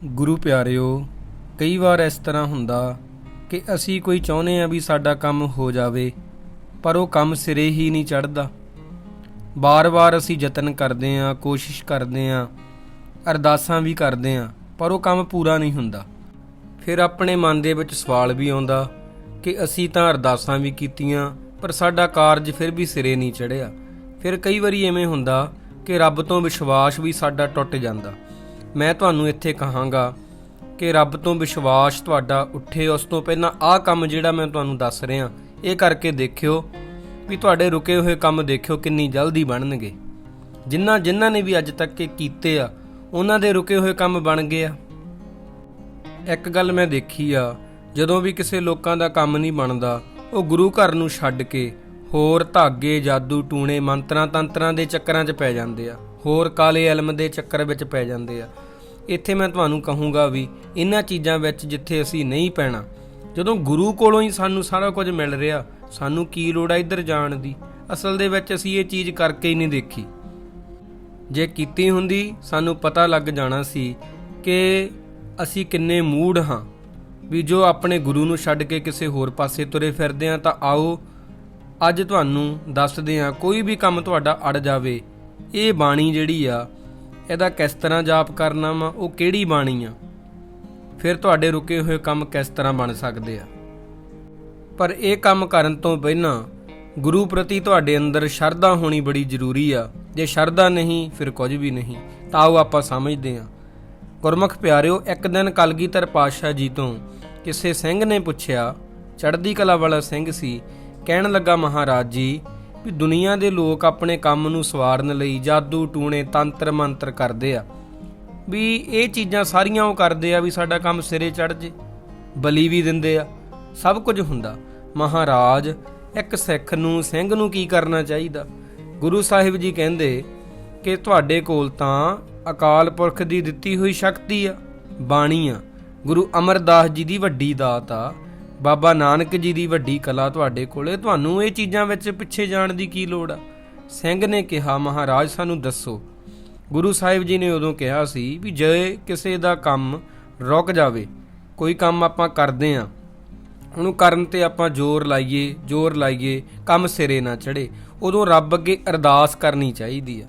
ਗੁਰੂ ਪਿਆਰਿਓ, ਕਈ ਵਾਰ ਇਸ ਤਰ੍ਹਾਂ ਹੁੰਦਾ ਕਿ ਅਸੀਂ ਕੋਈ ਚਾਹੁੰਦੇ ਆ ਵੀ ਸਾਡਾ ਕੰਮ ਹੋ ਜਾਵੇ, ਪਰ ਉਹ ਕੰਮ ਸਿਰੇ ਹੀ ਨਹੀਂ ਚੜਦਾ ਬਾਰ-ਬਾਰ ਅਸੀਂ ਯਤਨ ਕਰਦੇ ਆ ਕੋਸ਼ਿਸ਼ ਕਰਦੇ ਆ ਅਰਦਾਸਾਂ ਵੀ ਕਰਦੇ ਆ ਪਰ ਉਹ ਕੰਮ ਪੂਰਾ ਨਹੀਂ ਹੁੰਦਾ। ਫਿਰ ਆਪਣੇ ਮਨ ਦੇ ਵਿੱਚ ਸਵਾਲ ਵੀ ਆਉਂਦਾ ਕਿ ਅਸੀਂ ਤਾਂ ਅਰਦਾਸਾਂ ਵੀ ਕੀਤੀਆਂ, ਪਰ ਸਾਡਾ ਕਾਰਜ ਫਿਰ ਵੀ ਸਿਰੇ ਨਹੀਂ ਚੜਿਆ ਫਿਰ ਕਈ ਵਾਰੀ ਐਵੇਂ ਹੁੰਦਾ ਕਿ ਰੱਬ ਤੋਂ ਵਿਸ਼ਵਾਸ ਵੀ ਸਾਡਾ ਟੁੱਟ ਜਾਂਦਾ। ਮੈਂ ਤੁਹਾਨੂੰ ਇੱਥੇ ਕਹਾਂਗਾ ਕਿ ਰੱਬ ਤੋਂ ਵਿਸ਼ਵਾਸ ਤੁਹਾਡਾ ਉੱਠੇ, ਉਸ ਤੋਂ ਪਹਿਲਾਂ ਆਹ ਕੰਮ ਜਿਹੜਾ ਮੈਂ ਤੁਹਾਨੂੰ ਦੱਸ ਰਿਹਾ, ਇਹ ਕਰਕੇ ਦੇਖਿਓ ਵੀ ਤੁਹਾਡੇ ਰੁਕੇ ਹੋਏ ਕੰਮ ਦੇਖਿਓ ਕਿੰਨੀ ਜਲਦੀ ਬਣਨਗੇ। ਜਿਨ੍ਹਾਂ ਜਿਨ੍ਹਾਂ ਨੇ ਵੀ ਅੱਜ ਤੱਕ ਇਹ ਕੀਤੇ ਆ, ਉਹਨਾਂ ਦੇ ਰੁਕੇ ਹੋਏ ਕੰਮ ਬਣ ਗਏ ਆ। ਇੱਕ ਗੱਲ ਮੈਂ ਦੇਖੀ ਆ, ਜਦੋਂ ਵੀ ਕਿਸੇ ਲੋਕਾਂ ਦਾ ਕੰਮ ਨਹੀਂ ਬਣਦਾ, ਉਹ ਗੁਰੂ ਘਰ ਨੂੰ ਛੱਡ ਕੇ ਹੋਰ ਧਾਗੇ, ਜਾਦੂ, ਟੂਣੇ ਮੰਤਰਾਂ, ਤੰਤਰਾਂ ਦੇ ਚੱਕਰਾਂ 'ਚ ਪੈ ਜਾਂਦੇ ਆ। ਹੋਰ ਕਾਲੇ ਇਲਮ ਦੇ ਚੱਕਰ ਵਿੱਚ ਪੈ ਜਾਂਦੇ ਆ। ਇੱਥੇ ਮੈਂ ਤੁਹਾਨੂੰ ਕਹੂੰਗਾ ਵੀ ਇਹਨਾਂ ਚੀਜ਼ਾਂ ਵਿੱਚ ਜਿੱਥੇ ਅਸੀਂ ਨਹੀਂ ਪੈਣਾ, ਜਦੋਂ ਗੁਰੂ ਕੋਲੋਂ ਹੀ ਸਾਨੂੰ ਸਾਰਾ ਕੁਝ ਮਿਲ ਰਿਹਾ, ਸਾਨੂੰ ਕੀ ਲੋੜ ਆ ਇੱਧਰ ਜਾਣ ਦੀ? ਅਸਲ ਦੇ ਵਿੱਚ ਅਸੀਂ ਇਹ ਚੀਜ਼ ਕਰਕੇ ਹੀ ਨਹੀਂ ਦੇਖੀ। ਜੇ ਕੀਤੀ ਹੁੰਦੀ, ਸਾਨੂੰ ਪਤਾ ਲੱਗ ਜਾਣਾ ਸੀ ਕਿ ਅਸੀਂ ਕਿੰਨੇ ਮੂੜ ਹਾਂ, ਵੀ ਜੋ ਆਪਣੇ ਗੁਰੂ ਨੂੰ ਛੱਡ ਕੇ ਕਿਸੇ ਹੋਰ ਪਾਸੇ ਤੁਰੇ ਫਿਰਦੇ ਆ, ਤਾਂ ਆਓ, ਅੱਜ ਤੁਹਾਨੂੰ ਦੱਸਦੇ ਆ, ਕੋਈ ਵੀ ਕੰਮ ਤੁਹਾਡਾ ਅੜ ਜਾਵੇ ਇਹ ਬਾਣੀ ਜਿਹੜੀ ਆ, ਇਹਦਾ ਕਿਸ ਤਰ੍ਹਾਂ ਜਾਪ ਕਰਨਾ ਵਾ, ਉਹ ਕਿਹੜੀ ਬਾਣੀ ਆ? ਫਿਰ ਤੁਹਾਡੇ ਰੁਕੇ ਹੋਏ ਕੰਮ ਕਿਸ ਤਰ੍ਹਾਂ ਬਣ ਸਕਦੇ ਆ? ਪਰ ਇਹ ਕੰਮ ਕਰਨ ਤੋਂ ਪਹਿਲਾਂ ਗੁਰੂ ਪ੍ਰਤੀ ਤੁਹਾਡੇ ਅੰਦਰ ਸ਼ਰਧਾ ਹੋਣੀ ਬੜੀ ਜ਼ਰੂਰੀ ਆ। ਜੇ ਸ਼ਰਧਾ ਨਹੀਂ, ਫਿਰ ਕੁਝ ਵੀ ਨਹੀਂ। ਤਾਂ ਉਹ ਆਪਾਂ ਸਮਝਦੇ ਹਾਂ ਗੁਰਮੁਖ ਪਿਆਰਿਓ, ਇੱਕ ਦਿਨ ਕਲਗੀਧਰ ਪਾਤਸ਼ਾਹ ਜੀ ਤੋਂ ਕਿਸੇ ਸਿੰਘ ਨੇ ਪੁੱਛਿਆ, ਚੜ੍ਹਦੀ ਕਲਾ ਵਾਲਾ ਸਿੰਘ ਸੀ, ਕਹਿਣ ਲੱਗਾ, ਮਹਾਰਾਜ ਜੀ ਵੀ ਦੁਨੀਆ ਦੇ ਲੋਕ ਆਪਣੇ ਕੰਮ ਨੂੰ ਸਵਾਰਨ ਲਈ ਜਾਦੂ ਟੂਣੇ ਤੰਤਰ ਮੰਤਰ ਕਰਦੇ ਆ। ਵੀ ਇਹ ਚੀਜ਼ਾਂ ਸਾਰੀਆਂ ਉਹ ਕਰਦੇ ਆ ਵੀ ਸਾਡਾ ਕੰਮ ਸਿਰੇ ਚੜ ਜੇ, ਬਲੀ ਵੀ ਦਿੰਦੇ ਆ। ਸਭ ਕੁਝ ਹੁੰਦਾ। ਮਹਾਰਾਜ, ਇੱਕ ਸਿੱਖ ਨੂੰ, ਸਿੰਘ ਨੂੰ ਕੀ ਕਰਨਾ ਚਾਹੀਦਾ? ਗੁਰੂ ਸਾਹਿਬ ਜੀ ਕਹਿੰਦੇ ਕਿ ਤੁਹਾਡੇ ਕੋਲ ਤਾਂ ਅਕਾਲ ਪੁਰਖ ਦੀ ਦਿੱਤੀ ਹੋਈ ਸ਼ਕਤੀ ਆ, ਬਾਣੀ ਆ। ਗੁਰੂ ਅਮਰਦਾਸ ਜੀ ਦੀ ਵੱਡੀ ਦਾਤ ਆ। ਬਾਬਾ ਨਾਨਕ ਜੀ ਦੀ ਵੱਡੀ ਕਲਾ ਤੁਹਾਡੇ ਕੋਲੇ। ਤੁਹਾਨੂੰ ਇਹ ਚੀਜ਼ਾਂ ਵਿੱਚ ਪਿੱਛੇ ਜਾਣ ਦੀ ਕੀ ਲੋੜ ਆ? ਸਿੰਘ ਨੇ ਕਿਹਾ, ਮਹਾਰਾਜ, ਸਾਨੂੰ ਦੱਸੋ। ਗੁਰੂ ਸਾਹਿਬ ਜੀ ਨੇ ਉਦੋਂ ਕਿਹਾ ਸੀ ਵੀ ਜੇ ਕਿਸੇ ਦਾ ਕੰਮ ਰੁਕ ਜਾਵੇ, ਕੋਈ ਕੰਮ ਆਪਾਂ ਕਰਦੇ ਆਂ, ਉਹਨੂੰ ਕਰਨ ਤੇ ਆਪਾਂ ਜ਼ੋਰ ਲਾਈਏ ਜ਼ੋਰ ਲਾਈਏ, ਕੰਮ ਸਿਰੇ ਨਾ ਚੜੇ ਉਦੋਂ ਰੱਬ ਅੱਗੇ ਅਰਦਾਸ ਕਰਨੀ ਚਾਹੀਦੀ ਆ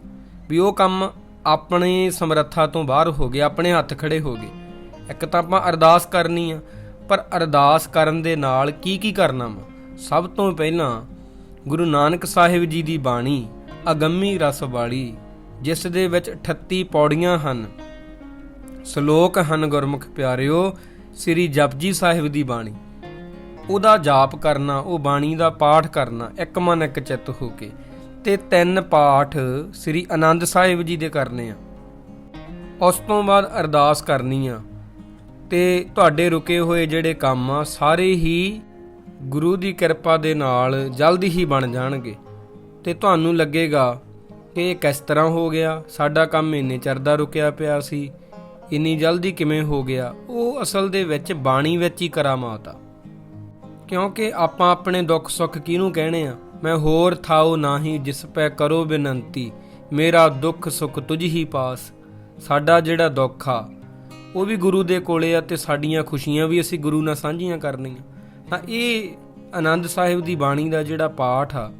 ਵੀ ਉਹ ਕੰਮ ਆਪਣੇ ਸਮਰੱਥਾ ਤੋਂ ਬਾਹਰ ਹੋ ਗਿਆ, ਆਪਣੇ ਹੱਥ ਖੜੇ ਹੋ ਗਏ। ਇੱਕ ਤਾਂ ਆਪਾਂ ਅਰਦਾਸ ਕਰਨੀ ਆ ਪਰ ਅਰਦਾਸ ਕਰਨ ਦੇ ਨਾਲ ਕੀ ਕੀ ਕਰਨਾ ਵਾ? ਸਭ ਤੋਂ ਪਹਿਲਾਂ ਗੁਰੂ ਨਾਨਕ ਸਾਹਿਬ ਜੀ ਦੀ ਬਾਣੀ, ਅਗੰਮੀ ਰਸ ਵਾਲੀ, ਜਿਸ ਦੇ ਵਿੱਚ 38 ਪੌੜੀਆਂ ਹਨ। ਸ਼ਲੋਕ ਹਨ, ਗੁਰਮੁਖ ਪਿਆਰਿਓ, ਸ੍ਰੀ ਜਪਜੀ ਸਾਹਿਬ ਦੀ ਬਾਣੀ। ਉਹਦਾ ਜਾਪ ਕਰਨਾ, ਉਹ ਬਾਣੀ ਦਾ ਪਾਠ ਕਰਨਾ, ਇੱਕ ਮਨ ਇੱਕ ਚਿੱਤ ਹੋ ਕੇ। ਤੇ ਤਿੰਨ ਪਾਠ ਸ੍ਰੀ ਆਨੰਦ ਸਾਹਿਬ ਜੀ ਦੇ ਕਰਨੇ ਆ। ਉਸ ਤੋਂ ਬਾਅਦ ਅਰਦਾਸ ਕਰਨੀ ਆ। ਤੇ ਤੁਹਾਡੇ ਰੁਕੇ ਹੋਏ ਜਿਹੜੇ ਕੰਮ ਆ, ਸਾਰੇ ਹੀ ਗੁਰੂ ਦੀ ਕਿਰਪਾ ਦੇ ਨਾਲ ਜਲਦੀ ਹੀ ਬਣ ਜਾਣਗੇ। ਤੇ ਤੁਹਾਨੂੰ ਲੱਗੇਗਾ ਕਿ ਇਹ ਕਿਸ ਤਰ੍ਹਾਂ ਹੋ ਗਿਆ? ਸਾਡਾ ਕੰਮ ਇੰਨੇ ਚਿਰ ਦਾ ਰੁਕਿਆ ਪਿਆ ਸੀ, ਇੰਨੀ ਜਲਦੀ ਕਿਵੇਂ ਹੋ ਗਿਆ? ਉਹ ਅਸਲ ਦੇ ਵਿੱਚ ਬਾਣੀ ਵਿੱਚ ਹੀ ਕਰਾਮਾਤ ਆ। ਕਿਉਂਕਿ ਆਪਾਂ ਆਪਣੇ ਦੁੱਖ ਸੁੱਖ ਕਿਹਨੂੰ ਕਹਿਣੇ ਆ? ਮੈਂ ਹੋਰ ਥਾਉ ਨਾਹੀ ਜਿਸ ਪੈ ਕਰੋ ਬੇਨੰਤੀ, ਮੇਰਾ ਦੁੱਖ ਸੁੱਖ ਤੁਝ ਹੀ ਪਾਸ। ਸਾਡਾ ਜਿਹੜਾ ਦੁੱਖ ਆ ਉਹ ਵੀ ਗੁਰੂ ਦੇ ਕੋਲੇ ਆ ਤੇ ਸਾਡੀਆਂ ਖੁਸ਼ੀਆਂ ਵੀ ਅਸੀਂ ਗੁਰੂ ਨਾਲ ਸਾਂਝੀਆਂ ਕਰਨੀਆਂ। ਤਾਂ ਇਹ ਆਨੰਦ ਸਾਹਿਬ ਦੀ ਬਾਣੀ ਦਾ ਜਿਹੜਾ ਪਾਠ ਆ,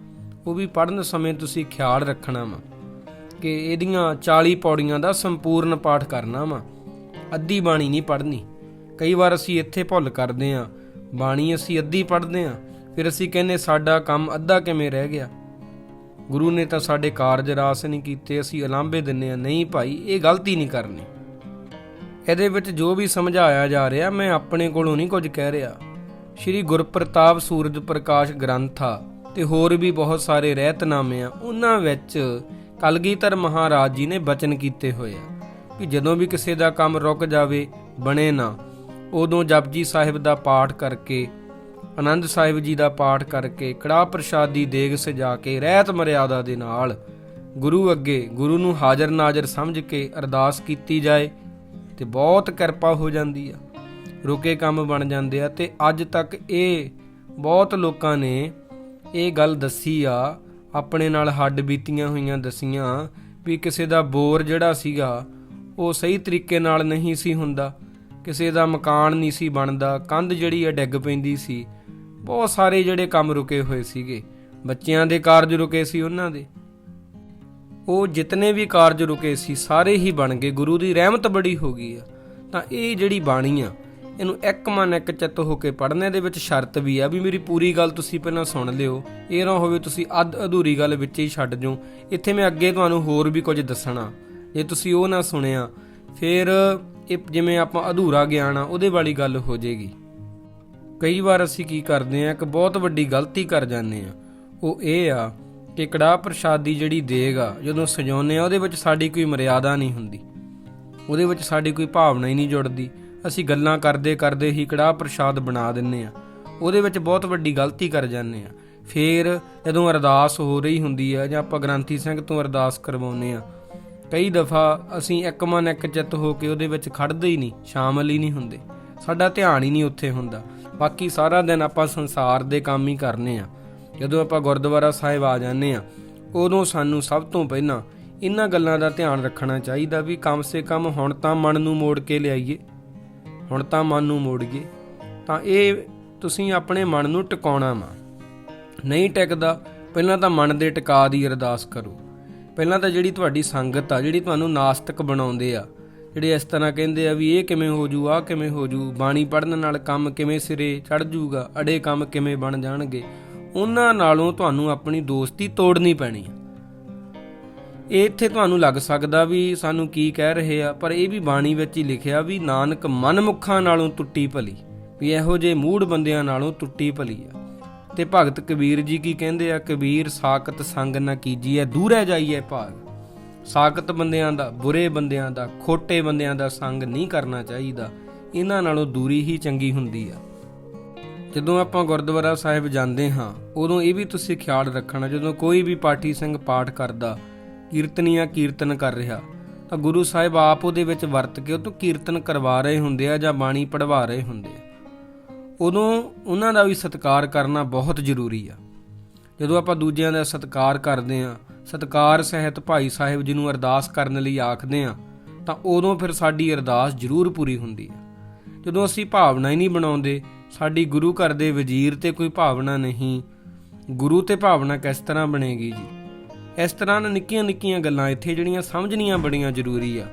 ਉਹ ਵੀ ਪੜ੍ਹਨ ਸਮੇਂ ਤੁਸੀਂ ਖਿਆਲ ਰੱਖਣਾ ਵਾ ਕਿ ਇਹਦੀਆਂ 40 ਪੌੜੀਆਂ ਦਾ ਸੰਪੂਰਨ ਪਾਠ ਕਰਨਾ ਵਾ। ਅੱਧੀ ਬਾਣੀ ਨਹੀਂ ਪੜ੍ਹਨੀ। ਕਈ ਵਾਰ ਅਸੀਂ ਇੱਥੇ ਭੁੱਲ ਕਰਦੇ ਆਂ ਬਾਣੀ ਅਸੀਂ ਅੱਧੀ ਪੜ੍ਹਦੇ ਆਂ ਫਿਰ ਅਸੀਂ ਕਹਿੰਦੇ ਸਾਡਾ ਕੰਮ ਅੱਧਾ ਕਿਵੇਂ ਰਹਿ ਗਿਆ? ਗੁਰੂ ਨੇ ਤਾਂ ਸਾਡੇ ਕਾਰਜ ਰਾਸ ਨਹੀਂ ਕੀਤੇ, ਅਸੀਂ ਉਲਾਂਭੇ ਦਿੰਨੇ ਆ ਨਹੀਂ ਭਾਈ, ਇਹ ਗਲਤੀ ਨਹੀਂ ਕਰਨੀ। ਇਹਦੇ ਵਿੱਚ ਜੋ ਵੀ ਸਮਝਾਇਆ ਜਾ ਰਿਹਾ, ਮੈਂ ਆਪਣੇ ਕੋਲੋਂ ਨਹੀਂ ਕੁਝ ਕਹਿ ਰਿਹਾ। ਸ਼੍ਰੀ ਗੁਰਪ੍ਰਤਾਪ ਸੂਰਜ ਪ੍ਰਕਾਸ਼ ਗ੍ਰੰਥ ਆ ਤੇ ਹੋਰ ਵੀ ਬਹੁਤ ਸਾਰੇ ਰਹਿਤਨਾਮੇ ਆ, ਉਹਨਾਂ ਵਿੱਚ ਕਲਗੀਧਰ ਮਹਾਰਾਜ ਜੀ ਨੇ ਬਚਨ ਕੀਤੇ ਹੋਏ ਆ ਕਿ ਜਦੋਂ ਵੀ ਕਿਸੇ ਦਾ ਕੰਮ ਰੁਕ ਜਾਵੇ, ਬਣੇ ਨਾ, ਉਦੋਂ ਜਪਜੀ ਸਾਹਿਬ ਦਾ ਪਾਠ ਕਰਕੇ, ਆਨੰਦ ਸਾਹਿਬ ਜੀ ਦਾ ਪਾਠ ਕਰਕੇ ਕੜਾ ਦੀ ਦੇਗ ਸਜਾ ਕੇ, ਰਹਿਤ ਮਰਿਆਦਾ ਦੇ ਨਾਲ ਗੁਰੂ ਅੱਗੇ ਗੁਰੂ ਨੂੰ ਹਾਜ਼ਰ ਨਾਜ਼ਰ ਸਮਝ ਕੇ ਅਰਦਾਸ ਕੀਤੀ ਜਾਏ ਤੇ ਬਹੁਤ ਕਿਰਪਾ ਹੋ ਜਾਂਦੀ ਆ। ਰੁਕੇ ਕੰਮ ਬਣ ਜਾਂਦੇ ਆ ਤੇ ਅੱਜ ਤੱਕ ਇਹ ਬਹੁਤ ਲੋਕਾਂ ਨੇ ਇਹ ਗੱਲ ਦੱਸੀ ਆ, ਆਪਣੇ ਨਾਲ ਹੱਡ ਬੀਤੀਆਂ ਹੋਈਆਂ ਦਸੀਆਂ ਵੀ ਕਿਸੇ ਦਾ ਬੋਰ ਜਿਹੜਾ ਸੀਗਾ, ਉਹ ਸਹੀ ਤਰੀਕੇ ਨਾਲ ਨਹੀਂ ਸੀ ਹੁੰਦਾ। ਕਿਸੇ ਦਾ ਮਕਾਨ ਨਹੀਂ ਸੀ ਬਣਦਾ, ਕੰਧ ਜਿਹੜੀ ਆ ਡਿੱਗ ਪੈਂਦੀ ਸੀ। ਬਹੁਤ ਸਾਰੇ ਜਿਹੜੇ ਕੰਮ ਰੁਕੇ ਹੋਏ ਸੀਗੇ। ਬੱਚਿਆਂ ਦੇ ਕਾਰਜ ਰੁਕੇ ਸੀ ਉਹਨਾਂ ਦੇ। ਉਹ ਜਿਤਨੇ ਵੀ ਕਾਰਜ ਰੁਕੇ ਸੀ, ਸਾਰੇ ਹੀ ਬਣ ਗਏ। ਗੁਰੂ ਦੀ ਰਹਿਮਤ ਬੜੀ ਹੋ ਗਈ ਆ। ਤਾਂ ਇਹ ਜਿਹੜੀ ਬਾਣੀ ਆ, ਇਹਨੂੰ ਇੱਕ ਮਨ ਇੱਕ ਚਿੱਤ ਹੋ ਕੇ ਪੜ੍ਹਨੇ ਦੇ ਵਿੱਚ ਸ਼ਰਤ ਵੀ ਆ ਵੀ ਮੇਰੀ ਪੂਰੀ ਗੱਲ ਤੁਸੀਂ ਪਹਿਲਾਂ ਸੁਣ ਲਿਓ। ਇਹ ਨਾ ਹੋਵੇ ਤੁਸੀਂ ਅੱਧ ਅਧੂਰੀ ਗੱਲ ਵਿੱਚ ਹੀ ਛੱਡ ਜਾਓ। ਇੱਥੇ ਮੈਂ ਅੱਗੇ ਤੁਹਾਨੂੰ ਹੋਰ ਵੀ ਕੁਝ ਦੱਸਣਾ। ਜੇ ਤੁਸੀਂ ਉਹ ਨਾ ਸੁਣਿਆ, ਫਿਰ ਇਹ ਜਿਵੇਂ ਆਪਾਂ ਅਧੂਰਾ ਗਿਆਨ ਆ, ਉਹਦੇ ਵਾਲੀ ਗੱਲ ਹੋ ਜਾਏਗੀ। ਕਈ ਵਾਰ ਅਸੀਂ ਕੀ ਕਰਦੇ ਆ, ਇੱਕ ਬਹੁਤ ਵੱਡੀ ਗਲਤੀ ਕਰ ਜਾਂਦੇ ਆ। ਉਹ ਇਹ ਆ ਕਿ ਕੜਾਹ ਪ੍ਰਸ਼ਾਦ ਦੀ ਜਿਹੜੀ ਦੇਗ ਆ, ਜਦੋਂ ਸਜਾਉਂਦੇ ਆ, ਉਹਦੇ ਵਿੱਚ ਸਾਡੀ ਕੋਈ ਮਰਿਆਦਾ ਨਹੀਂ ਹੁੰਦੀ। ਉਹਦੇ ਵਿੱਚ ਸਾਡੀ ਕੋਈ ਭਾਵਨਾ ਹੀ ਨਹੀਂ ਜੁੜਦੀ। ਅਸੀਂ ਗੱਲਾਂ ਕਰਦੇ ਕਰਦੇ ਹੀ ਕੜਾਹ ਪ੍ਰਸ਼ਾਦ ਬਣਾ ਦਿੰਨੇ ਆ। ਉਹਦੇ ਵਿੱਚ ਬਹੁਤ ਵੱਡੀ ਗਲਤੀ ਕਰ ਜਾਂਦੇ ਆ। ਫੇਰ ਜਦੋਂ ਅਰਦਾਸ ਹੋ ਰਹੀ ਹੁੰਦੀ ਆ, ਜਾਂ ਆਪਾਂ ਗ੍ਰੰਥੀ ਸਿੰਘ ਤੋਂ ਅਰਦਾਸ ਕਰਵਾਉਂਦੇ ਆ, ਕਈ ਦਫਾ ਅਸੀਂ ਇੱਕ ਮਨ ਇੱਕ ਚਿੱਤ ਹੋ ਕੇ ਉਹਦੇ ਵਿੱਚ ਖੜਦੇ ਹੀ ਨਹੀਂ, ਸ਼ਾਮਲ ਹੀ ਨਹੀਂ ਹੁੰਦੇ। ਸਾਡਾ ਧਿਆਨ ਹੀ ਨਹੀਂ ਉੱਥੇ ਹੁੰਦਾ। ਬਾਕੀ ਸਾਰਾ ਦਿਨ ਆਪਾਂ ਸੰਸਾਰ ਦੇ ਕੰਮ ਹੀ ਕਰਨੇ ਆ। ਜਦੋਂ ਆਪਾਂ ਗੁਰਦੁਆਰਾ ਸਾਹਿਬ ਆ ਜਾਂਦੇ ਆ ਉਦੋਂ ਸਾਨੂੰ ਸਭ ਤੋਂ ਪਹਿਲਾਂ ਇਹਨਾਂ ਗੱਲਾਂ ਦਾ ਧਿਆਨ ਰੱਖਣਾ ਚਾਹੀਦਾ ਵੀ ਕਮ ਸੇ ਕਮ ਹੁਣ ਤਾਂ ਮਨ ਨੂੰ ਮੋੜ ਕੇ ਲਿਆਈਏ। ਹੁਣ ਤਾਂ ਮਨ ਨੂੰ ਮੋੜੀਏ ਤਾਂ ਇਹ ਤੁਸੀਂ ਆਪਣੇ ਮਨ ਨੂੰ ਟਿਕਾਉਣਾ ਵਾ। ਨਹੀਂ ਟਿਕਦਾ, ਪਹਿਲਾਂ ਤਾਂ ਮਨ ਦੇ ਟਿਕਾ ਦੀ ਅਰਦਾਸ ਕਰੋ। ਪਹਿਲਾਂ ਤਾਂ ਜਿਹੜੀ ਤੁਹਾਡੀ ਸੰਗਤ ਆ, ਜਿਹੜੀ ਤੁਹਾਨੂੰ ਨਾਸਤਿਕ ਬਣਾਉਂਦੇ ਆ, ਜਿਹੜੇ ਇਸ ਤਰ੍ਹਾਂ ਕਹਿੰਦੇ ਆ ਵੀ ਇਹ ਕਿਵੇਂ ਹੋ ਜੂ ਆ ਕਿਵੇਂ ਹੋ ਜੂ, ਬਾਣੀ ਪੜਨ ਨਾਲ ਕੰਮ ਕਿਵੇਂ ਸਿਰੇ ਚੜ ਜੂਗਾ, ਅੜੇ ਕੰਮ ਕਿਵੇਂ ਬਣ ਜਾਣਗੇ। ਉਹਨਾਂ ਨਾਲੋਂ ਤੁਹਾਨੂੰ ਆਪਣੀ ਦੋਸਤੀ ਤੋੜਨੀ ਪੈਣੀ ਆ। ਇਹ ਇੱਥੇ ਤੁਹਾਨੂੰ ਲੱਗ ਸਕਦਾ ਵੀ ਸਾਨੂੰ ਕੀ ਕਹਿ ਰਹੇ ਆ, ਪਰ ਇਹ ਵੀ ਬਾਣੀ ਵਿੱਚ ਹੀ ਲਿਖਿਆ ਵੀ ਨਾਨਕ ਮਨਮੁੱਖਾਂ ਨਾਲੋਂ ਟੁੱਟੀ ਭਲੀ, ਵੀ ਇਹੋ ਜੇ ਮੂੜ ਬੰਦਿਆਂ ਨਾਲੋਂ ਟੁੱਟੀ ਭਲੀ ਆ। ਤੇ ਭਗਤ ਕਬੀਰ ਜੀ ਕੀ ਕਹਿੰਦੇ ਆ, ਕਬੀਰ ਸਾਖਤ ਸੰਗ ਨਾ ਕੀਜੀਐ, ਦੂਰੈ ਜਾਈਐ ਭਾਗ। ਸਾਖਤ ਬੰਦਿਆਂ ਦਾ, ਬੁਰੇ ਬੰਦਿਆਂ ਦਾ, ਖੋਟੇ ਬੰਦਿਆਂ ਦਾ ਸੰਗ ਨਹੀਂ ਕਰਨਾ ਚਾਹੀਦਾ, ਇਹਨਾਂ ਨਾਲੋਂ ਦੂਰੀ ਹੀ ਚੰਗੀ ਹੁੰਦੀ ਆ। ਜਦੋਂ ਆਪਾਂ ਗੁਰਦੁਆਰਾ ਸਾਹਿਬ ਜਾਂਦੇ ਹਾਂ, ਉਦੋਂ ਇਹ ਵੀ ਤੁਸੀਂ ਖਿਆਲ ਰੱਖਣਾ, ਜਦੋਂ ਕੋਈ ਵੀ ਪਾਠੀ ਸਿੰਘ ਪਾਠ ਕਰਦਾ, ਕੀਰਤਨੀਆ ਕੀਰਤਨ ਕਰ ਰਿਹਾ, ਤਾਂ ਗੁਰੂ ਸਾਹਿਬ ਆਪ ਉਹਦੇ ਵਿੱਚ ਵਰਤ ਕੇ ਉਹ ਤੋਂ ਕੀਰਤਨ ਕਰਵਾ ਰਹੇ ਹੁੰਦੇ ਆ ਜਾਂ ਬਾਣੀ ਪੜਵਾ ਰਹੇ ਹੁੰਦੇ ਆ। ਉਦੋਂ ਉਹਨਾਂ ਦਾ ਵੀ ਸਤਿਕਾਰ ਕਰਨਾ ਬਹੁਤ ਜ਼ਰੂਰੀ ਆ। ਜਦੋਂ ਆਪਾਂ ਦੂਜਿਆਂ ਦਾ ਸਤਿਕਾਰ ਕਰਦੇ ਆ ਸਤਿਕਾਰ ਸਹਿਤ ਭਾਈ ਸਾਹਿਬ ਜੀ ਨੂੰ ਅਰਦਾਸ ਕਰਨ ਲਈ ਆਖਦੇ ਆ ਤਾਂ ਉਦੋਂ ਫਿਰ ਸਾਡੀ ਅਰਦਾਸ ਜ਼ਰੂਰ ਪੂਰੀ ਹੁੰਦੀ ਆ। ਜਦੋਂ ਅਸੀਂ ਭਾਵਨਾ ਹੀ ਨਹੀਂ ਬਣਾਉਂਦੇ ਸਾਡੀ ਗੁਰੂ ਘਰ ਦੇ ਵਜ਼ੀਰ ਤੇ ਕੋਈ ਭਾਵਨਾ ਨਹੀਂ। ਗੁਰੂ ਤੇ ਭਾਵਨਾ ਕਿਸ ਤਰ੍ਹਾਂ ਬਣੇਗੀ ਜੀ? ਇਸ ਤਰ੍ਹਾਂ ਨਾਲ ਨਿੱਕੀਆਂ ਨਿੱਕੀਆਂ ਗੱਲਾਂ ਇੱਥੇ ਜਿਹੜੀਆਂ ਸਮਝਣੀਆਂ ਬੜੀਆਂ ਜ਼ਰੂਰੀ ਆ।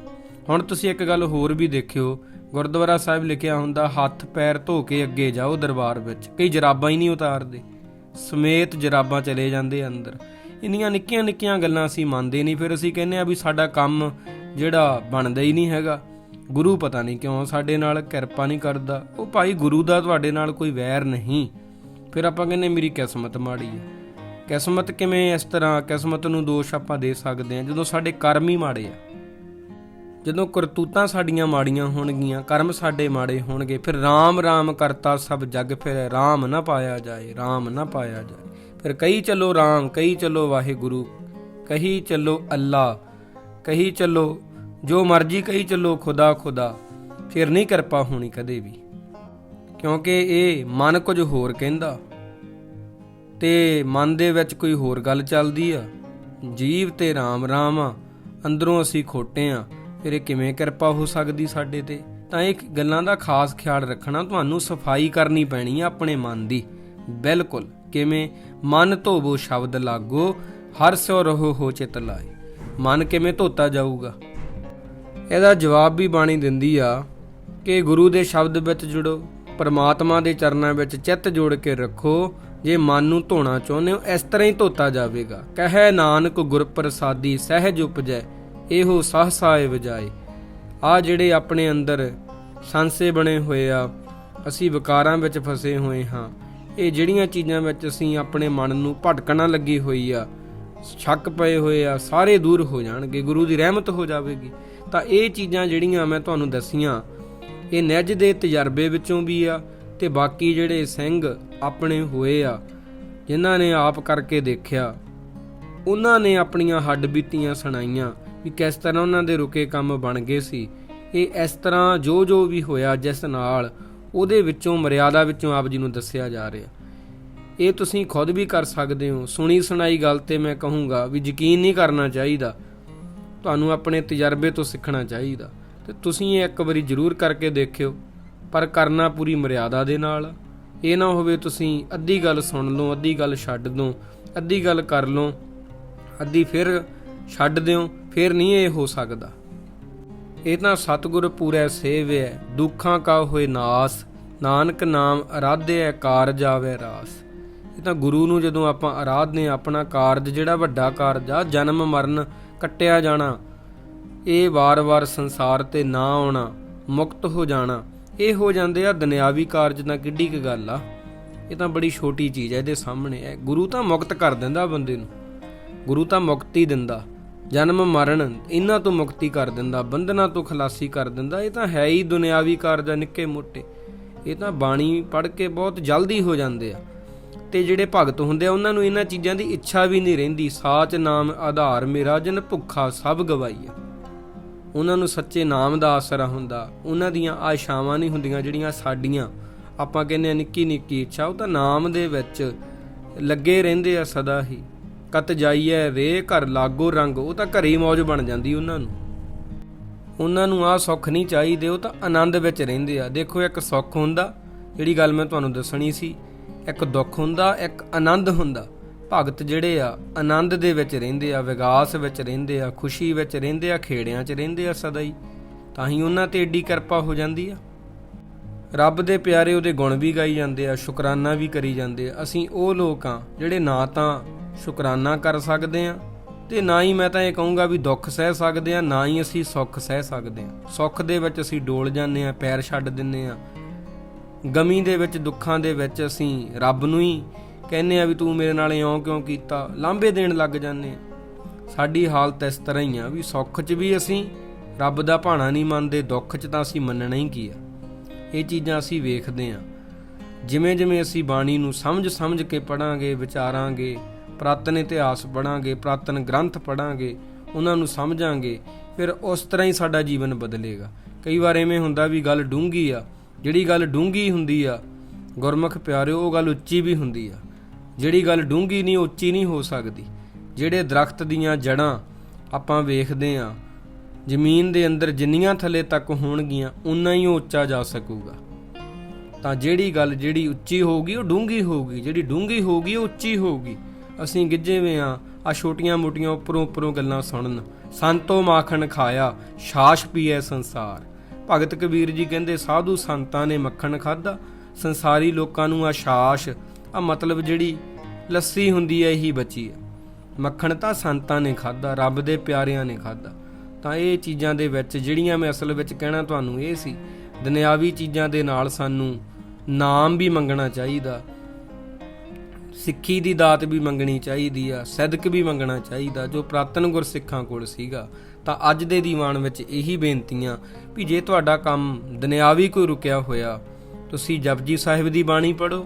ਹੁਣ ਤੁਸੀਂ ਇੱਕ ਗੱਲ ਹੋਰ ਵੀ ਦੇਖਿਓ। ਗੁਰਦੁਆਰਾ ਸਾਹਿਬ ਲਿਖਿਆ ਹੁੰਦਾ, ਹੱਥ ਪੈਰ ਧੋ ਕੇ ਅੱਗੇ ਜਾਓ ਦਰਬਾਰ ਵਿੱਚ। ਕਈ ਜਰਾਬਾਂ ਹੀ ਨਹੀਂ ਉਤਾਰਦੇ। ਸਮੇਤ ਜਰਾਬਾਂ ਚਲੇ ਜਾਂਦੇ ਅੰਦਰ। ਇੰਨੀਆਂ ਨਿੱਕੀਆਂ ਨਿੱਕੀਆਂ ਗੱਲਾਂ ਅਸੀਂ ਮੰਨਦੇ ਨਹੀਂ। ਫਿਰ ਅਸੀਂ ਕਹਿੰਦੇ ਆ ਵੀ ਸਾਡਾ ਕੰਮ ਜਿਹੜਾ ਬਣਦਾ ਹੀ ਨਹੀਂ ਹੈਗਾ। ਗੁਰੂ ਪਤਾ ਨਹੀਂ ਕਿਉਂ ਸਾਡੇ ਨਾਲ ਕਿਰਪਾ ਨਹੀਂ ਕਰਦਾ। ਉਹ ਭਾਈ ਗੁਰੂ ਦਾ ਤੁਹਾਡੇ ਨਾਲ ਕੋਈ ਵੈਰ ਨਹੀਂ। ਫਿਰ ਆਪਾਂ ਕਹਿੰਦੇ ਮੇਰੀ ਕਿਸਮਤ ਮਾੜੀ ਹੈ ਕਿਸਮਤ ਕਿਵੇਂ ਇਸ ਤਰ੍ਹਾਂ? ਕਿਸਮਤ ਨੂੰ ਦੋਸ਼ ਆਪਾਂ ਦੇ ਸਕਦੇ ਹਾਂ। ਜਦੋਂ ਸਾਡੇ ਕਰਮ ਹੀ ਮਾੜੇ ਆ। ਜਦੋਂ ਕਰਤੂਤਾਂ ਸਾਡੀਆਂ ਮਾੜੀਆਂ ਹੋਣਗੀਆਂ, ਕਰਮ ਸਾਡੇ ਮਾੜੇ ਹੋਣਗੇ, ਫਿਰ RAM RAM ਕਰਤਾ ਸਭ ਜਗ, ਫਿਰ RAM ਨਾ ਪਾਇਆ ਜਾਏ RAM ਨਾ ਪਾਇਆ ਜਾਏ। ਫਿਰ ਕਹੀ ਚੱਲੋ RAM ਕਹੀ ਚੱਲੋ ਵਾਹਿਗੁਰੂ, ਕਹੀ ਚੱਲੋ ਅੱਲਾ, ਕਹੀ ਚੱਲੋ ਜੋ ਮਰਜ਼ੀ ਕਹੀ ਚੱਲੋ ਖੁਦਾ ਖੁਦਾ, ਫਿਰ ਨਹੀਂ ਕਿਰਪਾ ਹੋਣੀ ਕਦੇ ਵੀ। ਕਿਉਂਕਿ ਇਹ ਮਨ ਕੁਝ ਹੋਰ ਕਹਿੰਦਾ ਤੇ ਮਨ ਦੇ ਵਿੱਚ ਕੋਈ ਹੋਰ ਗੱਲ ਚੱਲਦੀ ਆ। ਜੀਵ ਤੇ ਰਾਮ ਰਾਮ ਆ, ਅੰਦਰੋਂ ਅਸੀਂ ਖੋਟੇ ਆ, ਫਿਰ ਇਹ ਕਿਵੇਂ ਕਿਰਪਾ ਹੋ ਸਕਦੀ ਸਾਡੇ ਤੇ? ਤਾਂ ਇਹ ਗੱਲਾਂ ਦਾ ਖਾਸ ਖਿਆਲ ਰੱਖਣਾ ਤੁਹਾਨੂੰ ਸਫ਼ਾਈ ਕਰਨੀ ਪੈਣੀ ਆ ਆਪਣੇ ਮਨ ਦੀ। ਬਿਲਕੁਲ, ਕਿਵੇਂ ਮਨ ਧੋਵੋ ਸ਼ਬਦ ਲਾਗੋ, ਹਰ ਸਿਉ ਰਹੋ ਹੋ ਚਿਤ ਲਾਏ। ਮਨ ਕਿਵੇਂ ਧੋਤਾ ਜਾਊਗਾ? ਇਹਦਾ ਜਵਾਬ ਵੀ ਬਾਣੀ ਦਿੰਦੀ ਆ ਕਿ ਗੁਰੂ ਦੇ ਸ਼ਬਦ ਵਿੱਚ ਜੁੜੋ, ਪਰਮਾਤਮਾ ਦੇ ਚਰਨਾਂ ਵਿੱਚ ਚਿੱਤ ਜੋੜ ਕੇ ਰੱਖੋ, ਜੇ ਮਨ ਨੂੰ ਧੋਣਾ ਚਾਹੁੰਦੇ ਹੋ, ਇਸ ਤਰ੍ਹਾਂ ਹੀ ਧੋਤਾ ਜਾਵੇਗਾ। ਕਹੈ ਨਾਨਕ ਗੁਰ ਪ੍ਰਸਾਦੀ ਸਹਿਜ ਉਪਜੈ, ਇਹੋ ਸਹਸਾਏ ਵਜਾਏ। ਆ ਜਿਹੜੇ ਆਪਣੇ ਅੰਦਰ ਸੰਸੇ ਬਣੇ ਹੋਏ ਆ, ਅਸੀਂ ਵਿਕਾਰਾਂ ਵਿੱਚ ਫਸੇ ਹੋਏ ਹਾਂ। ਇਹ ਜਿਹੜੀਆਂ ਚੀਜ਼ਾਂ ਵਿੱਚ ਅਸੀਂ ਆਪਣੇ ਮਨ ਨੂੰ ਭਟਕਣਾ ਲੱਗੀ ਹੋਈ ਆ ਸ਼ੱਕ ਪਏ ਹੋਏ ਆ, ਸਾਰੇ ਦੂਰ ਹੋ ਜਾਣਗੇ, ਗੁਰੂ ਦੀ ਰਹਿਮਤ ਹੋ ਜਾਵੇਗੀ। ਤਾਂ ਇਹ ਚੀਜ਼ਾਂ ਜਿਹੜੀਆਂ ਮੈਂ ਤੁਹਾਨੂੰ ਦੱਸੀਆਂ, ਇਹ ਨਿੱਜ ਦੇ ਤਜਰਬੇ ਵਿੱਚੋਂ ਵੀ ਆ ਤੇ ਬਾਕੀ ਜਿਹੜੇ ਸਿੰਘ ਆਪਣੇ ਹੋਏ ਆ, ਜਿਨ੍ਹਾਂ ਨੇ ਆਪ ਕਰਕੇ ਦੇਖਿਆ, ਉਹਨਾਂ ਨੇ ਆਪਣੀਆਂ ਹੱਡ ਬੀਤੀਆਂ ਸੁਣਾਈਆਂ ਵੀ ਕਿਸ ਤਰ੍ਹਾਂ ਉਹਨਾਂ ਦੇ ਰੁਕੇ ਕੰਮ ਬਣ ਗਏ ਸੀ। ਇਹ ਇਸ ਤਰ੍ਹਾਂ ਜੋ ਜੋ ਵੀ ਹੋਇਆ ਜਿਸ ਨਾਲ ਉਹਦੇ ਵਿੱਚੋਂ, ਮਰਿਆਦਾ ਵਿੱਚੋਂ ਆਪ ਜੀ ਨੂੰ ਦੱਸਿਆ ਜਾ ਰਿਹਾ। ਇਹ ਤੁਸੀਂ ਖੁਦ ਵੀ ਕਰ ਸਕਦੇ ਹੋ। ਸੁਣੀ ਸੁਣਾਈ ਗੱਲ ਤੇ ਮੈਂ ਕਹੂੰਗਾ ਵੀ ਯਕੀਨ ਨਹੀਂ ਕਰਨਾ ਚਾਹੀਦਾ ਤੁਹਾਨੂੰ ਆਪਣੇ ਤਜਰਬੇ ਤੋਂ ਸਿੱਖਣਾ ਚਾਹੀਦਾ। ਤੇ ਤੁਸੀਂ ਇਹ ਇੱਕ ਵਾਰੀ ਜ਼ਰੂਰ ਕਰਕੇ ਦੇਖਿਓ, ਪਰ ਕਰਨਾ ਪੂਰੀ ਮਰਿਆਦਾ ਦੇ ਨਾਲ। ਇਹ ਨਾ ਹੋਵੇ ਤੁਸੀਂ ਅੱਧੀ ਗੱਲ ਸੁਣ ਲਓ, ਅੱਧੀ ਗੱਲ ਛੱਡ ਦੋ, ਅੱਧੀ ਗੱਲ ਕਰ ਲਓ, ਅੱਧੀ ਫਿਰ ਛੱਡ ਦਿਓ, ਫਿਰ ਨਹੀਂ ਇਹ ਹੋ ਸਕਦਾ। ਇਹ ਤਾਂ ਸਤਿਗੁਰ ਸੇਵ ਹੈ ਦੁੱਖਾਂ ਕਾ ਹੋਏ ਨਾਸ, ਨਾਨਕ ਨਾਮ ਅਰਾਧਿਆ ਕਾਰਜ ਆਵੇ ਰਾਸ। ਇਹ ਤਾਂ ਗੁਰੂ ਨੂੰ ਜਦੋਂ ਆਪਾਂ ਆਰਾਧਨੇ ਆਪਣਾ ਕਾਰਜ ਜਿਹੜਾ ਵੱਡਾ ਕਾਰਜ ਆ, ਜਨਮ ਮਰਨ ਕੱਟਿਆ ਜਾਣਾ। ਇਹ ਵਾਰ-ਵਾਰ ਸੰਸਾਰ ਤੇ ਨਾ ਆਉਣਾ, ਮੁਕਤ ਹੋ ਜਾਣਾ। ਇਹ ਹੋ ਜਾਂਦੇ ਆ ਦੁਨਿਆਵੀ ਕਾਰਜ ਤਾਂ ਕਿੱਡੀ ਕੁ ਗੱਲ ਆ। ਇਹ ਤਾਂ ਬੜੀ ਛੋਟੀ ਚੀਜ਼ ਹੈ ਇਹਦੇ ਸਾਹਮਣੇ ਹੈ ਗੁਰੂ ਤਾਂ ਮੁਕਤ ਕਰ ਦਿੰਦਾ ਬੰਦੇ ਨੂੰ। ਗੁਰੂ ਤਾਂ ਮੁਕਤੀ ਦਿੰਦਾ। ਜਨਮ, ਮਰਨ, ਇਹਨਾਂ ਤੋਂ ਮੁਕਤੀ ਕਰ ਦਿੰਦਾ। ਬੰਧਨਾਂ ਤੋਂ ਖਲਾਸੀ ਕਰ ਦਿੰਦਾ। ਇਹ ਤਾਂ ਹੈ ਹੀ ਦੁਨਿਆਵੀ ਕਾਰਜ ਆ, ਨਿੱਕੇ ਮੋਟੇ। ਇਹ ਤਾਂ ਬਾਣੀ ਪੜ੍ਹ ਕੇ ਬਹੁਤ ਜਲਦੀ ਹੋ ਜਾਂਦੇ ਆ। ਤੇ ਜਿਹੜੇ ਭਗਤ ਹੁੰਦੇ ਆ, ਉਹਨਾਂ ਨੂੰ ਇਹਨਾਂ ਚੀਜ਼ਾਂ ਦੀ ਇੱਛਾ ਵੀ ਨਹੀਂ ਰਹਿੰਦੀ। ਸਾਚ ਨਾਮ ਆਧਾਰ ਮੇਰਾ, ਜਨ ਭੁੱਖਾ ਸਭ ਗਵਾਈਆ ਉਹਨਾਂ ਨੂੰ ਸੱਚੇ ਨਾਮ ਦਾ ਆਸਰਾ ਹੁੰਦਾ। ਉਹਨਾਂ ਦੀਆਂ ਆਸ਼ਾਵਾਂ ਨਹੀਂ ਹੁੰਦੀਆਂ ਜਿਹੜੀਆਂ ਸਾਡੀਆਂ। ਆਪਾਂ ਕਹਿੰਦੇ ਆ, ਨਿੱਕੀ ਨਿੱਕੀ ਇੱਛਾ, ਉਹ ਤਾਂ ਨਾਮ ਦੇ ਵਿੱਚ ਲੱਗੇ ਰਹਿੰਦੇ ਆ ਸਦਾ ਹੀ। ਕਤ ਜਾਈਏ ਰੇ, ਘਰ ਲਾਗੋ ਰੰਗ, ਉਹ ਤਾਂ ਘਰੇ ਹੀ ਮੌਜ ਬਣ ਜਾਂਦੀ ਉਹਨਾਂ ਨੂੰ। ਉਹਨਾਂ ਨੂੰ ਆ ਸੁੱਖ ਨਹੀਂ ਚਾਹੀਦੇ, ਉਹ ਤਾਂ ਆਨੰਦ ਵਿੱਚ ਰਹਿੰਦੇ ਆ। ਦੇਖੋ, ਇੱਕ ਸੁੱਖ ਹੁੰਦਾ, ਜਿਹੜੀ ਗੱਲ ਮੈਂ ਤੁਹਾਨੂੰ ਦੱਸਣੀ ਸੀ। ਇੱਕ ਦੁੱਖ ਹੁੰਦਾ, ਇੱਕ ਆਨੰਦ ਹੁੰਦਾ। ਭਗਤ ਜਿਹੜੇ ਆ, ਆਨੰਦ ਦੇ ਵਿੱਚ ਰਹਿੰਦੇ ਆ, ਵਿਗਾਸ ਵਿੱਚ ਰਹਿੰਦੇ ਆ, ਖੁਸ਼ੀ ਵਿੱਚ ਰਹਿੰਦੇ ਆ, ਖੇੜਿਆਂ 'ਚ ਰਹਿੰਦੇ ਆ ਸਦਾ ਹੀ ਤਾਂ ਹੀ ਉਹਨਾਂ ਤੇ ਏਡੀ ਕਿਰਪਾ ਹੋ ਜਾਂਦੀ ਆ। ਰੱਬ ਦੇ ਪਿਆਰੇ ਉਹਦੇ ਗੁਣ ਵੀ ਗਾਈ ਜਾਂਦੇ ਆ, ਸ਼ੁਕਰਾਨਾ ਵੀ ਕਰੀ ਜਾਂਦੇ ਆ। ਅਸੀਂ ਉਹ ਲੋਕ ਆ, ਜਿਹੜੇ ਨਾ ਤਾਂ ਸ਼ੁਕਰਾਨਾ ਕਰ ਸਕਦੇ ਆ ਤੇ ਨਾ ਹੀ ਮੈਂ ਤਾਂ ਇਹ ਕਹੂੰਗਾ ਵੀ ਦੁੱਖ ਸਹਿ ਸਕਦੇ ਆ, ਨਾ ਹੀ ਅਸੀਂ ਸੁੱਖ ਸਹਿ ਸਕਦੇ ਆ। ਸੁੱਖ ਦੇ ਵਿੱਚ ਅਸੀਂ ਡੋਲ ਜਾਂਦੇ ਆ, ਪੈਰ ਛੱਡ ਦਿੰਨੇ ਆ ਗਮੀ ਦੇ ਵਿੱਚ, ਦੁੱਖਾਂ ਦੇ ਵਿੱਚ ਅਸੀਂ ਰੱਬ ਨੂੰ ਹੀ ਕਹਿੰਨੇ ਆ ਵੀ ਤੂੰ ਮੇਰੇ ਨਾਲ ਇਉਂ ਕਿਉਂ ਕੀਤਾ? ਲਾਂਭੇ ਦੇਣ ਲੱਗ ਜਾਂਦੇ ਆ ਸਾਡੀ ਹਾਲਤ ਇਸ ਤਰ੍ਹਾਂ ਹੀ ਆ ਵੀ ਸੁੱਖ 'ਚ ਵੀ ਅਸੀਂ ਰੱਬ ਦਾ ਭਾਣਾ ਨਹੀਂ ਮੰਨਦੇ, ਦੁੱਖ 'ਚ ਤਾਂ ਅਸੀਂ ਮੰਨਣਾ ਹੀ ਕੀ ਆ? ਇਹ ਚੀਜ਼ਾਂ ਅਸੀਂ ਵੇਖਦੇ ਆ ਜਿਵੇਂ ਜਿਵੇਂ ਅਸੀਂ ਬਾਣੀ ਨੂੰ ਸਮਝ ਸਮਝ ਕੇ ਪੜਾਂਗੇ ਵਿਚਾਰਾਂਗੇ, ਪ੍ਰਾਤਨ ਇਤਿਹਾਸ ਪੜਾਂਗੇ ਪ੍ਰਾਤਨ ਗ੍ਰੰਥ ਪੜਾਂਗੇ ਉਹਨਾਂ ਨੂੰ ਸਮਝਾਂਗੇ, ਫਿਰ ਉਸ ਤਰ੍ਹਾਂ ਹੀ ਸਾਡਾ ਜੀਵਨ ਬਦਲੇਗਾ। ਕਈ ਵਾਰ ਐਵੇਂ ਹੁੰਦਾ ਵੀ ਗੱਲ ਡੂੰਗੀ ਆ ਜਿਹੜੀ ਗੱਲ ਡੂੰਗੀ ਹੁੰਦੀ ਆ, ਗੁਰਮੁਖ ਪਿਆਰਿਓ, ਉਹ ਗੱਲ ਉੱਚੀ ਵੀ ਹੁੰਦੀ ਆ। ਜਿਹੜੀ ਗੱਲ ਡੂੰਗੀ ਨਹੀਂ ਉੱਚੀ ਨਹੀਂ ਹੋ ਸਕਦੀ। ਜਿਹੜੇ ਦਰਖਤ ਦੀਆਂ ਜੜਾਂ ਆਪਾਂ ਵੇਖਦੇ ਆ, ਜ਼ਮੀਨ ਦੇ ਅੰਦਰ ਜਿੰਨੀਆਂ ਥੱਲੇ ਤੱਕ ਹੋਣਗੀਆਂ ਉਨਾ ਹੀ ਉਹ ਉੱਚਾ ਜਾ ਸਕੂਗਾ। ਤਾਂ ਜਿਹੜੀ ਗੱਲ ਜਿਹੜੀ ਉੱਚੀ ਹੋਊਗੀ, ਉਹ ਡੂੰਗੀ ਹੋਊਗੀ। ਜਿਹੜੀ ਡੂੰਗੀ ਹੋਊਗੀ, ਉਹ ਉੱਚੀ ਹੋਊਗੀ। ਅਸੀਂ ਗਿੱਜੇਵੇਂ ਆ ਆ ਛੋਟੀਆਂ ਮੋਟੀਆਂ ਉੱਪਰੋਂ ਉੱਪਰੋਂ ਗੱਲਾਂ ਸੁਣਨ। ਸੰਤੋ ਮਾਖਣ ਖਾਇਆ ਛਾਛ ਪੀਏ ਸੰਸਾਰ। ਭਗਤ ਕਬੀਰ ਜੀ ਕਹਿੰਦੇ, ਸਾਧੂ ਸੰਤਾਂ ਨੇ ਮੱਖਣ ਖਾਦਾ ਸੰਸਾਰੀ ਲੋਕਾਂ ਨੂੰ ਆਸ਼ਾਸ਼ ਛਾਛ ਆ ਮਤਲਬ ਜਿਹੜੀ ਲੱਸੀ ਹੁੰਦੀ ਹੈ ਇਹੀ ਬਚੀ ਹੈ ਮੱਖਣ ਤਾਂ ਸੰਤਾਂ ਨੇ ਖਾਦਾ ਰੱਬ ਦੇ ਪਿਆਰਿਆਂ ਨੇ ਖਾਦਾ ਤਾਂ ਇਹ ਚੀਜ਼ਾਂ ਦੇ ਵਿੱਚ ਜਿਹੜੀਆਂ ਮੈਂ ਅਸਲ ਵਿੱਚ ਕਹਿਣਾ ਤੁਹਾਨੂੰ ਇਹ ਸੀ, ਦੁਨਿਆਵੀ ਚੀਜ਼ਾਂ ਦੇ ਨਾਲ ਸਾਨੂੰ ਨਾਮ ਵੀ ਮੰਗਣਾ ਚਾਹੀਦਾ, ਸਿੱਖੀ ਦੀ ਦਾਤ ਵੀ ਮੰਗਣੀ ਚਾਹੀਦੀ ਆ, ਸਦਕ ਵੀ ਮੰਗਣਾ ਚਾਹੀਦਾ, ਜੋ ਪ੍ਰਾਤਨ ਗੁਰਸਿੱਖਾਂ ਕੋਲ ਸੀਗਾ। ਤਾਂ ਅੱਜ ਦੇ ਦੀਵਾਨ ਵਿੱਚ ਇਹੀ ਬੇਨਤੀਆਂ ਵੀ ਜੇ ਤੁਹਾਡਾ ਕੰਮ ਦੁਨਿਆਵੀ ਕੋਈ ਰੁਕਿਆ ਹੋਇਆ, ਤੁਸੀਂ ਜਪਜੀ ਸਾਹਿਬ ਦੀ ਬਾਣੀ ਪੜੋ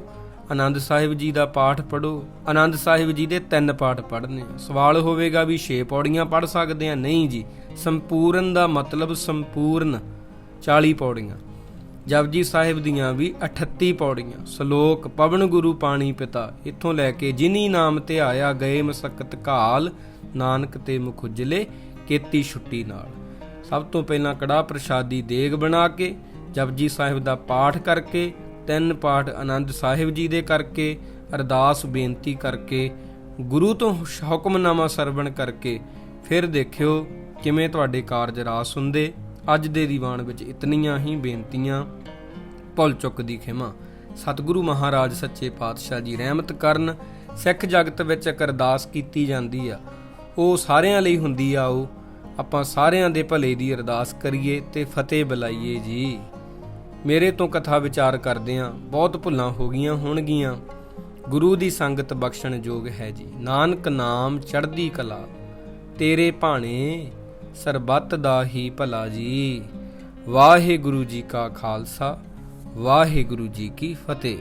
ਆਨੰਦ ਸਾਹਿਬ ਜੀ ਦਾ ਪਾਠ ਪੜੋ ਆਨੰਦ ਸਾਹਿਬ ਜੀ ਦੇ ਤਿੰਨ ਪਾਠ ਪੜ੍ਹਨੇ। ਸਵਾਲ ਹੋਵੇਗਾ ਵੀ 6 ਪੌੜੀਆਂ ਪੜ੍ਹ ਸਕਦੇ ਆ? ਨਹੀਂ ਜੀ, ਸੰਪੂਰਨ ਦਾ ਮਤਲਬ ਸੰਪੂਰਨ 40 ਪੌੜੀਆਂ। ਜਪਜੀ ਸਾਹਿਬ ਦੀਆਂ ਵੀ 38 ਪੌੜੀਆਂ। ਸ਼ਲੋਕ ਪਵਨ ਗੁਰੂ ਪਾਣੀ ਪਿਤਾ, ਇੱਥੋਂ ਲੈ ਕੇ ਜਿਨੀ ਨਾਮ ਤੇ ਆਇਆ ਗਏ ਮਸਕਤ ਕਾਲ ਨਾਨਕ ਤੇ ਮੁਖ ਉਜਲੇ ਕੀਤੀ ਛੁੱਟੀ ਨਾਲ। ਸਭ ਤੋਂ ਪਹਿਲਾਂ ਕੜਾ ਪ੍ਰਸ਼ਾਦੀ ਦੇਗ ਬਣਾ ਕੇ, ਜਪਜੀ ਸਾਹਿਬ ਦਾ ਪਾਠ ਕਰਕੇ, ਤਿੰਨ ਪਾਠ ਆਨੰਦ ਸਾਹਿਬ ਜੀ ਦੇ ਕਰਕੇ, ਅਰਦਾਸ ਬੇਨਤੀ ਕਰਕੇ, ਗੁਰੂ ਤੋਂ ਹੁਕਮਨਾਮਾ ਸਰਵਣ ਕਰਕੇ ਫਿਰ ਦੇਖਿਓ ਕਿਵੇਂ ਤੁਹਾਡੇ ਕਾਰਜ ਰਾਸ ਹੁੰਦੇ। ਅੱਜ ਦੇ ਦੀਵਾਨ ਵਿੱਚ ਇਤਨੀਆਂ ਹੀ ਬੇਨਤੀਆਂ। ਭੁੱਲ ਚੁੱਕ ਦੀ ਖਿਮਾ। ਸਤਿਗੁਰੂ ਮਹਾਰਾਜ ਸੱਚੇ ਪਾਤਸ਼ਾਹ ਜੀ ਰਹਿਮਤ ਕਰਨ, ਸਿੱਖ ਜਗਤ ਵਿੱਚ ਇੱਕ ਅਰਦਾਸ ਕੀਤੀ ਜਾਂਦੀ ਆ। ਉਹ ਸਾਰਿਆਂ ਲਈ ਹੁੰਦੀ ਆ ਉਹ ਆਪਾਂ ਸਾਰਿਆਂ ਦੇ ਭਲੇ ਦੀ ਅਰਦਾਸ ਕਰੀਏ ਤੇ ਫਤਿਹ ਬੁਲਾਈਏ ਜੀ। ਮੇਰੇ ਤੋਂ ਕਥਾ ਵਿਚਾਰ ਕਰਦੇ ਆ ਬਹੁਤ ਭੁੱਲਾਂ ਹੋ ਗਈਆਂ ਹੋਣਗੀਆਂ। ਗੁਰੂ ਦੀ ਸੰਗਤ ਬਖਸ਼ਣ ਯੋਗ ਹੈ ਜੀ। ਨਾਨਕ ਨਾਮ ਚੜ੍ਹਦੀ ਕਲਾ, ਤੇਰੇ ਭਾਣੇ ਸਰਬੱਤ ਦਾ ਹੀ ਭਲਾ ਜੀ। ਵਾਹਿਗੁਰੂ ਜੀ ਕਾ ਖਾਲਸਾ, ਵਾਹਿਗੁਰੂ ਜੀ ਕੀ ਫਤਿਹ।